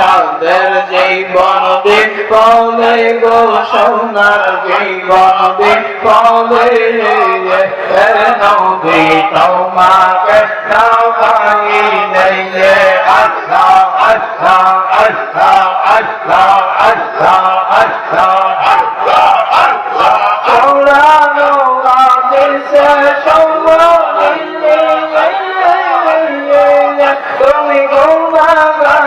সাদের জীবন বিপলে গো, সোনার জীবন বিপলে নদী তোমাকে নামাই নেইলে আল্লাহ আল্লাহ আল্লাহ আল্লাহ আল্লাহ আল্লাহ আল্লাহ আল্লাহ জাতি অঙ্গনা চৌরানো আদেশে তুমি গুণাগার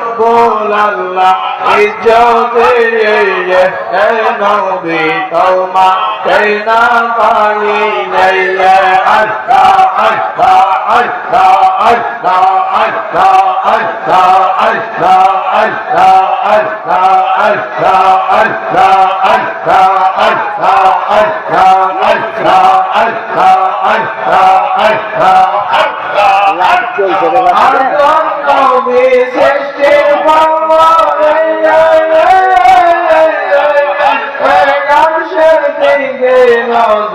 রব্বুল আল্লাহ ইজ্জতে এ নবী তোমা কেনা পাই নাইলে আল্লাহ আল্লাহ আল্লাহ আল্লাহ আল্লাহ আল্লাহ আল্লাহ আল্লাহ আল্লাহ আল্লাহ আল্লাহ আল্লাহ আল্লাহ আল্লাহ আল্লাহ আল্লাহ আল্লাহ আল্লাহ আল্লাহ লাইট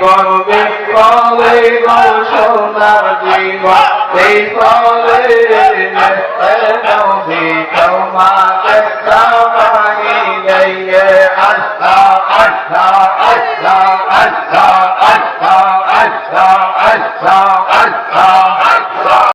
গর্বে কবে সোনার জীবন এই কবে তোমাকে সামানি দিয়ে